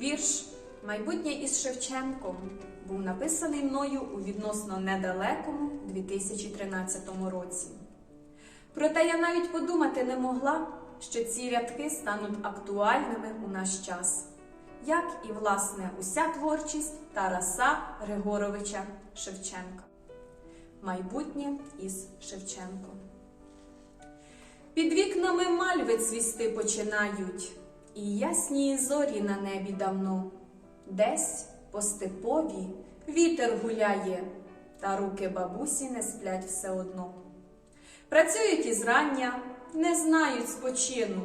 Вірш Майбутнє із Шевченком був написаний мною у відносно недалекому 2013 році. Проте я навіть подумати не могла, що ці рядки стануть актуальними у наш час, як і, власне, уся творчість Тараса Григоровича Шевченка. Майбутнє із Шевченком. Під вікнами мальви цвісти починають, і ясні зорі на небі давно. Десь по степові вітер гуляє, та руки бабусі не сплять все одно. Працюють із рання, не знають спочину.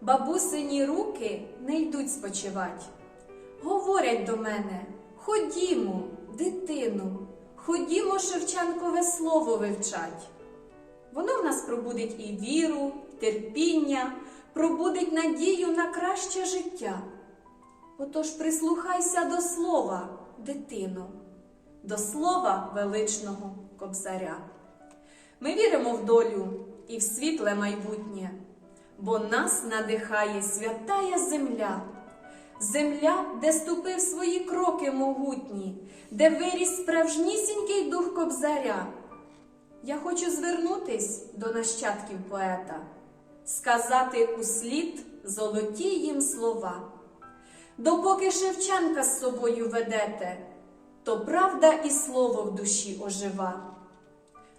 Бабусині руки не йдуть спочивать. Говорять до мене: ходімо, дитину, ходімо Шевченкове слово вивчать. Воно в нас пробудить і віру, терпіння, пробудить надію на краще життя. Отож прислухайся до слова, дитино, до слова величного кобзаря. Ми віримо в долю і в світле майбутнє, бо нас надихає святая земля, земля, де ступив свої кроки могутні, де виріс справжнісінький дух кобзаря. Я хочу звернутись до нащадків поета, сказати услід золоті їм слова. Допоки Шевченка з собою ведете, то правда і слово в душі ожива.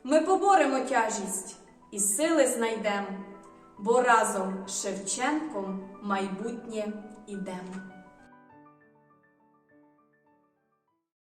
Ми поборемо тяжість і сили знайдем, бо разом з Шевченком майбутнє ідемо.